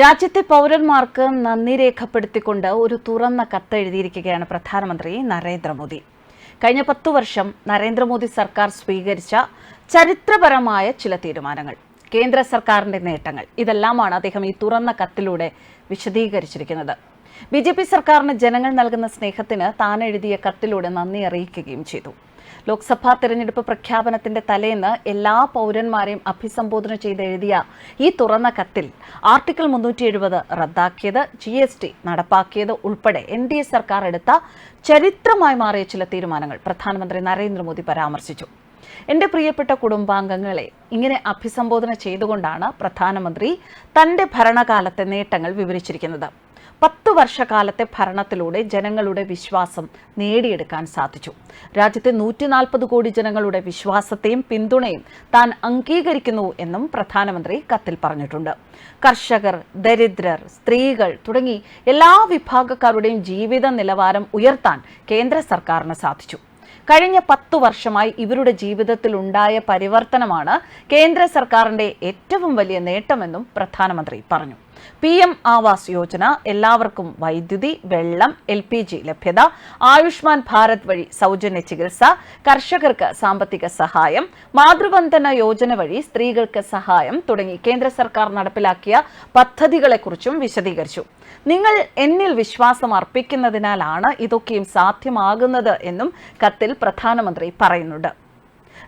രാജ്യത്തെ പൗരന്മാർക്ക് നന്ദി രേഖപ്പെടുത്തിക്കൊണ്ട് ഒരു തുറന്ന കത്ത് എഴുതിയിരിക്കുകയാണ് പ്രധാനമന്ത്രി നരേന്ദ്രമോദി. കഴിഞ്ഞ പത്തു വർഷം നരേന്ദ്രമോദി സർക്കാർ സ്വീകരിച്ച ചരിത്രപരമായ ചില തീരുമാനങ്ങൾ കേന്ദ്ര സർക്കാരിന്റെ നേട്ടങ്ങൾ ഇതെല്ലാമാണ് അദ്ദേഹം ഈ തുറന്ന കത്തിലൂടെ വിശദീകരിച്ചിരിക്കുന്നത്. ബി ജെ പി സർക്കാരിന് ജനങ്ങൾ നൽകുന്ന സ്നേഹത്തിന് താൻ എഴുതിയ കത്തിലൂടെ നന്ദി അറിയിക്കുകയും ചെയ്തു. ലോക്സഭാ തെരഞ്ഞെടുപ്പ് പ്രഖ്യാപനത്തിന്റെ തലേന്ന് എല്ലാ പൗരന്മാരെയും അഭിസംബോധന ചെയ്ത് എഴുതിയ ഈ തുറന്ന കത്തിൽ ആർട്ടിക്കിൾ മുന്നൂറ്റി എഴുപത് റദ്ദാക്കിയത് ജി എസ് ടി നടപ്പാക്കിയത് ഉൾപ്പെടെ എൻ ഡി എ സർക്കാർ എടുത്ത ചരിത്രമായി മാറിയ ചില തീരുമാനങ്ങൾ പ്രധാനമന്ത്രി നരേന്ദ്രമോദി പരാമർശിച്ചു. എന്റെ പ്രിയപ്പെട്ട കുടുംബാംഗങ്ങളെ ഇങ്ങനെ അഭിസംബോധന ചെയ്തുകൊണ്ടാണ് പ്രധാനമന്ത്രി തന്റെ ഭരണകാലത്തെ നേട്ടങ്ങൾ വിവരിച്ചിരിക്കുന്നത്. പത്തു വർഷക്കാലത്തെ ഭരണത്തിലൂടെ ജനങ്ങളുടെ വിശ്വാസം നേടിയെടുക്കാൻ സാധിച്ചു. രാജ്യത്തെ നൂറ്റി നാൽപ്പത് കോടി ജനങ്ങളുടെ വിശ്വാസത്തെയും പിന്തുണയും താൻ അംഗീകരിക്കുന്നു എന്നും പ്രധാനമന്ത്രി കത്തിൽ പറഞ്ഞിട്ടുണ്ട്. കർഷകർ ദരിദ്രർ സ്ത്രീകൾ തുടങ്ങി എല്ലാ വിഭാഗക്കാരുടെയും ജീവിത നിലവാരം ഉയർത്താൻ കേന്ദ്ര സർക്കാരിന് സാധിച്ചു. കഴിഞ്ഞ പത്തു വർഷമായി ഇവരുടെ ജീവിതത്തിൽ ഉണ്ടായ പരിവർത്തനമാണ് കേന്ദ്ര സർക്കാരിന്റെ ഏറ്റവും വലിയ നേട്ടമെന്നും പ്രധാനമന്ത്രി പറഞ്ഞു. പി എം ആവാസ് യോജന എല്ലാവർക്കും വൈദ്യുതി വെള്ളം എൽ പി ജി ലഭ്യത ആയുഷ്മാൻ ഭാരത് വഴി സൗജന്യ ചികിത്സ കർഷകർക്ക് സാമ്പത്തിക സഹായം മാതൃവന്ദന യോജന വഴി സ്ത്രീകൾക്ക് സഹായം തുടങ്ങി കേന്ദ്ര സർക്കാർ നടപ്പിലാക്കിയ പദ്ധതികളെക്കുറിച്ചും വിശദീകരിച്ചു. നിങ്ങൾ എന്നിൽ വിശ്വാസം അർപ്പിക്കുന്നതിനാലാണ് ഇതൊക്കെയും സാധ്യമാകുന്നത് എന്നും കത്തിൽ പ്രധാനമന്ത്രി പറയുന്നുണ്ട്.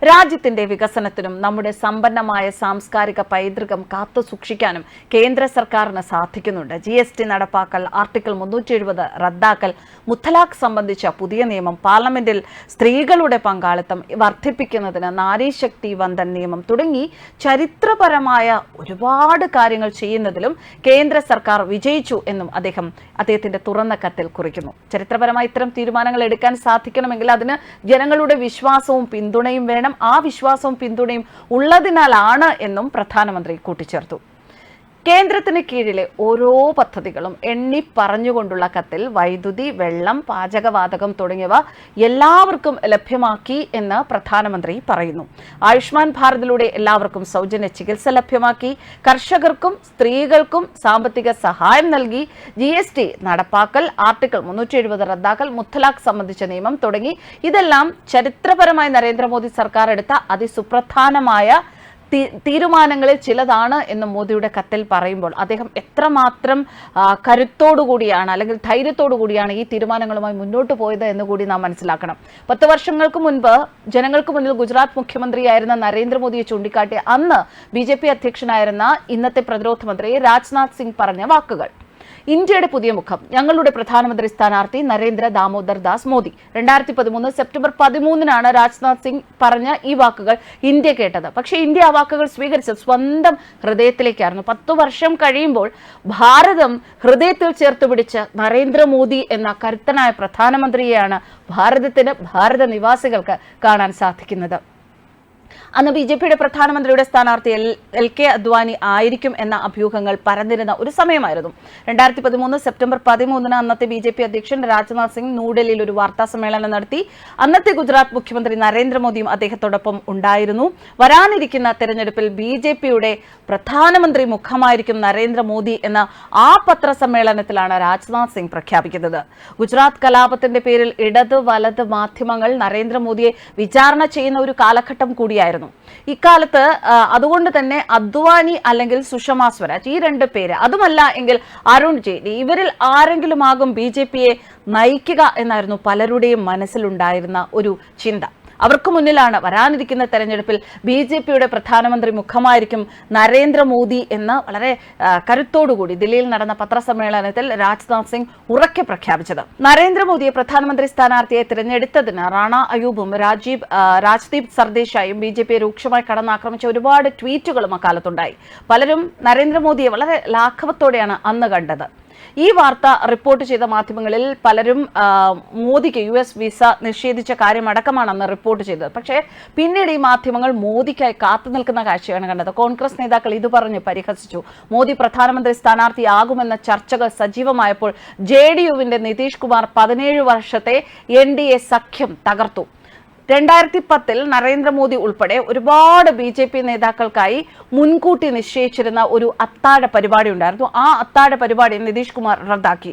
രാജ്യത്തിന്റെ വികസനത്തിനും നമ്മുടെ സമ്പന്നമായ സാംസ്കാരിക പൈതൃകം കാത്തു സൂക്ഷിക്കാനും കേന്ദ്ര സർക്കാരിന് സാധിക്കുന്നുണ്ട്. ജി എസ് ടി നടപ്പാക്കൽ ആർട്ടിക്കിൾ മുന്നൂറ്റി എഴുപത് റദ്ദാക്കൽ മുത്തലാഖ് സംബന്ധിച്ച പുതിയ നിയമം പാർലമെന്റിൽ സ്ത്രീകളുടെ പങ്കാളിത്തം വർദ്ധിപ്പിക്കുന്നതിന് നാരീശക്തി വന്ദൻ നിയമം തുടങ്ങി ചരിത്രപരമായ ഒരുപാട് കാര്യങ്ങൾ ചെയ്യുന്നതിലും കേന്ദ്ര സർക്കാർ വിജയിച്ചു എന്നും അദ്ദേഹം അദ്ദേഹത്തിന്റെ തുറന്ന കത്തിൽ കുറിക്കുന്നു. ചരിത്രപരമായി ഇത്തരം തീരുമാനങ്ങൾ എടുക്കാൻ സാധിക്കണമെങ്കിൽ അതിന് ജനങ്ങളുടെ വിശ്വാസവും പിന്തുണയും വേണം ആ വിശ്വാസവും പിന്തുണയും ഉള്ളതിനാലാണ് എന്നും പ്രധാനമന്ത്രി കൂട്ടിച്ചേർത്തു. കേന്ദ്രത്തിന് കീഴിലെ ഓരോ പദ്ധതികളും എണ്ണി പറഞ്ഞുകൊണ്ടുള്ള കത്തിൽ വൈദ്യുതി വെള്ളം പാചകവാതകം തുടങ്ങിയവ എല്ലാവർക്കും ലഭ്യമാക്കി എന്ന് പ്രധാനമന്ത്രി പറയുന്നു. ആയുഷ്മാൻ ഭാരതിലൂടെ എല്ലാവർക്കും സൗജന്യ ചികിത്സ ലഭ്യമാക്കി. കർഷകർക്കും സ്ത്രീകൾക്കും സാമ്പത്തിക സഹായം നൽകി. ജി എസ് ടി നടപ്പാക്കൽ ആർട്ടിക്കിൾ മുന്നൂറ്റി എഴുപത് റദ്ദാക്കൽ മുത്തലാഖ് സംബന്ധിച്ച നിയമം തുടങ്ങി. ഇതെല്ലാം ചരിത്രപരമായി നരേന്ദ്രമോദി സർക്കാർ എടുത്ത അതിസുപ്രധാനമായ തീരുമാനങ്ങളിൽ ചിലതാണ് എന്ന് മോദിയുടെ കത്തിൽ പറയുമ്പോൾ അദ്ദേഹം എത്രമാത്രം കരുത്തോടുകൂടിയാണ് അല്ലെങ്കിൽ ധൈര്യത്തോടു കൂടിയാണ് ഈ തീരുമാനങ്ങളുമായി മുന്നോട്ട് പോയത് എന്ന് കൂടി നാം മനസ്സിലാക്കണം. പത്ത് വർഷങ്ങൾക്ക് മുൻപ് ജനങ്ങൾക്ക് മുന്നിൽ ഗുജറാത്ത് മുഖ്യമന്ത്രിയായിരുന്ന നരേന്ദ്രമോദിയെ ചൂണ്ടിക്കാട്ടിയ അന്ന് ബി അധ്യക്ഷനായിരുന്ന ഇന്നത്തെ പ്രതിരോധ മന്ത്രി രാജ്നാഥ് സിംഗ് പറഞ്ഞ വാക്കുകൾ. ഇന്ത്യയുടെ പുതിയ മുഖം. ഞങ്ങളുടെ പ്രധാനമന്ത്രി സ്ഥാനാർത്ഥി നരേന്ദ്ര ദാമോദർ ദാസ് മോദി. രണ്ടായിരത്തി പതിമൂന്ന് സെപ്റ്റംബർ പതിമൂന്നിനാണ് രാജ്നാഥ് സിംഗ് പറഞ്ഞ ഈ വാക്കുകൾ ഇന്ത്യ കേട്ടത്. പക്ഷേ ഇന്ത്യ ആ വാക്കുകൾ സ്വീകരിച്ചത് സ്വന്തം ഹൃദയത്തിലേക്കായിരുന്നു. പത്തു വർഷം കഴിയുമ്പോൾ ഭാരതം ഹൃദയത്തിൽ ചേർത്ത് പിടിച്ച നരേന്ദ്രമോദി എന്ന കരുത്തനായ പ്രധാനമന്ത്രിയെയാണ് ഭാരതത്തിന് ഭാരത നിവാസികൾക്ക് കാണാൻ സാധിക്കുന്നത്. അന്ന് ബി ജെ പിയുടെ പ്രധാനമന്ത്രിയുടെ സ്ഥാനാർത്ഥി എൽ കെ അദ്വാനി ആയിരിക്കും എന്ന അഭ്യൂഹങ്ങൾ പരന്നിരുന്ന ഒരു സമയമായിരുന്നു. രണ്ടായിരത്തി പതിമൂന്ന് സെപ്റ്റംബർ പതിമൂന്നിന് അന്നത്തെ ബി ജെ പി അധ്യക്ഷൻ രാജ്നാഥ് സിംഗ് ന്യൂഡൽഹിയിൽ ഒരു വാർത്താ സമ്മേളനം നടത്തി. അന്നത്തെ ഗുജറാത്ത് മുഖ്യമന്ത്രി നരേന്ദ്രമോദിയും അദ്ദേഹത്തോടൊപ്പം ഉണ്ടായിരുന്നു. വരാനിരിക്കുന്ന തെരഞ്ഞെടുപ്പിൽ ബി ജെ പിയുടെ പ്രധാനമന്ത്രി മുഖമായിരിക്കും നരേന്ദ്രമോദി എന്ന ആ പത്രസമ്മേളനത്തിലാണ് രാജ്നാഥ് സിംഗ് പ്രഖ്യാപിക്കുന്നത്. ഗുജറാത്ത് കലാപത്തിന്റെ പേരിൽ ഇടത് വലത് മാധ്യമങ്ങൾ നരേന്ദ്രമോദിയെ വിചാരണ ചെയ്യുന്ന ഒരു കാലഘട്ടം കൂടിയായിരുന്നു ഇക്കാലത്ത് അതുകൊണ്ട് തന്നെ അദ്വാനി അല്ലെങ്കിൽ സുഷമ സ്വരാജ് ഈ രണ്ട് പേര് അതുമല്ല എങ്കിൽ അരുൺ ജെയ്റ്റ്ലി ഇവരിൽ ആരെങ്കിലും ആകും ബി ജെ പിയെ നയിക്കുക എന്നായിരുന്നു പലരുടെയും മനസ്സിലുണ്ടായിരുന്ന ഒരു ചിന്ത. അവർക്ക് മുന്നിലാണ് വരാനിരിക്കുന്ന തെരഞ്ഞെടുപ്പിൽ ബി ജെ പിയുടെ പ്രധാനമന്ത്രി മുഖമായിരിക്കും നരേന്ദ്രമോദി എന്ന് വളരെ കരുത്തോടുകൂടി ദില്ലിയിൽ നടന്ന പത്രസമ്മേളനത്തിൽ രാജ്നാഥ് സിംഗ് ഉറക്കെ പ്രഖ്യാപിച്ചത്. നരേന്ദ്രമോദിയെ പ്രധാനമന്ത്രി സ്ഥാനാർത്ഥിയെ തിരഞ്ഞെടുത്തതിന് റാണ അയൂബും രാജീവ് രാജ്ദീപ് സർദേശായും ബി ജെ പിയെ രൂക്ഷമായി കടന്നാക്രമിച്ച ഒരുപാട് ട്വീറ്റുകളും അക്കാലത്തുണ്ടായി. പലരും നരേന്ദ്രമോദിയെ വളരെ ലാഘവത്തോടെയാണ് അന്ന് കണ്ടത്. ഈ വാർത്ത റിപ്പോർട്ട് ചെയ്ത മാധ്യമങ്ങളിൽ പലരും മോദിക്ക് യു എസ് വിസ നിഷേധിച്ച കാര്യമടക്കമാണ് അന്ന് റിപ്പോർട്ട് ചെയ്തത്. പക്ഷേ പിന്നീട് ഈ മാധ്യമങ്ങൾ മോദിക്കായി കാത്തു നിൽക്കുന്ന കാഴ്ചയാണ് കണ്ടത്. കോൺഗ്രസ് നേതാക്കൾ ഇത് പറഞ്ഞ് പരിഹസിച്ചു. മോദി പ്രധാനമന്ത്രി സ്ഥാനാർത്ഥിയാകുമെന്ന ചർച്ചകൾ സജീവമായപ്പോൾ ജെ ഡി യുവിന്റെ നിതീഷ് കുമാർ പതിനേഴ് വർഷത്തെ എൻ ഡി എ സഖ്യം തകർത്തു. രണ്ടായിരത്തി പത്തിൽ നരേന്ദ്രമോദി ഉൾപ്പെടെ ഒരുപാട് ബി ജെ പി നേതാക്കൾക്കായി മുൻകൂട്ടി നിശ്ചയിച്ചിരുന്ന ഒരു അത്താഴ പരിപാടി ഉണ്ടായിരുന്നു. ആ അത്താഴ പരിപാടി നിതീഷ് കുമാർ റദ്ദാക്കി.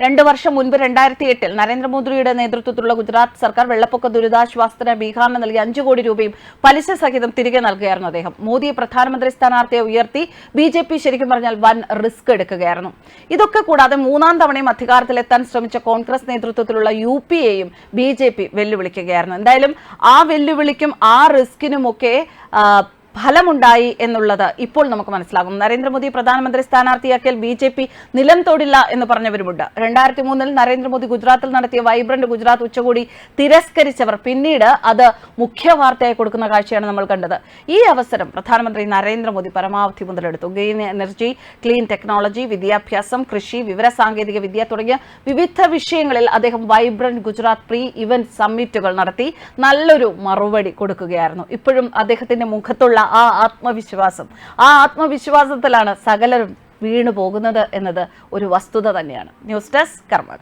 രണ്ടു വർഷം മുൻപ് രണ്ടായിരത്തി എട്ടിൽ നരേന്ദ്രമോദിയുടെ നേതൃത്വത്തിലുള്ള ഗുജറാത്ത് സർക്കാർ വെള്ളപ്പൊക്ക ദുരിതാശ്വാസത്തിന് ബീഹാറിന് നൽകിയ അഞ്ചു കോടി രൂപയും പലിശ സഹിതം തിരികെ നൽകുകയായിരുന്നു അദ്ദേഹം. മോദിയെ പ്രധാനമന്ത്രി സ്ഥാനാർത്ഥിയെ ഉയർത്തി ബി ജെ പി ശരിക്കും പറഞ്ഞാൽ വൻ റിസ്ക് എടുക്കുകയായിരുന്നു. ഇതൊക്കെ കൂടാതെ മൂന്നാം തവണയും അധികാരത്തിലെത്താൻ ശ്രമിച്ച കോൺഗ്രസ് നേതൃത്വത്തിലുള്ള യു പി എയും ബി ജെ പി വെല്ലുവിളിക്കുകയായിരുന്നു. എന്തായാലും ആ വെല്ലുവിളിക്കും ആ റിസ്കിനുമൊക്കെ ഫലമുണ്ടായി എന്നുള്ളത് ഇപ്പോൾ നമുക്ക് മനസ്സിലാകും. നരേന്ദ്രമോദി പ്രധാനമന്ത്രി സ്ഥാനാർത്ഥിയാക്കിയാൽ ബി ജെ പി നിലം തൊടില്ല എന്ന് പറഞ്ഞവരുമുണ്ട്. രണ്ടായിരത്തി മൂന്നിൽ നരേന്ദ്രമോദി ഗുജറാത്തിൽ നടത്തിയ വൈബ്രന്റ് ഗുജറാത്ത് ഉച്ചകോടി തിരസ്കരിച്ചവർ പിന്നീട് അത് മുഖ്യ വാർത്തയായി കൊടുക്കുന്ന കാഴ്ചയാണ് നമ്മൾ കണ്ടത്. ഈ അവസരം പ്രധാനമന്ത്രി നരേന്ദ്രമോദി പരമാവധി മുതലെടുത്തു. ഗ്രീൻ എനർജി ക്ലീൻ ടെക്നോളജി വിദ്യാഭ്യാസം കൃഷി വിവര സാങ്കേതിക വിദ്യ തുടങ്ങിയ വിവിധ വിഷയങ്ങളിൽ അദ്ദേഹം വൈബ്രന്റ് ഗുജറാത്ത് പ്രീ ഇവന്റ് സമ്മിറ്റുകൾ നടത്തി നല്ലൊരു മറുപടി കൊടുക്കുകയായിരുന്നു. ഇപ്പോഴും അദ്ദേഹത്തിന്റെ മുഖത്തുള്ള ആ ആത്മവിശ്വാസം. ആ ആത്മവിശ്വാസത്തിലാണ് സകലരും വീണു പോകുന്നത് എന്നത് ഒരു വസ്തുത തന്നെയാണ്. ന്യൂസ് ഡെസ്ക് കർമ്മ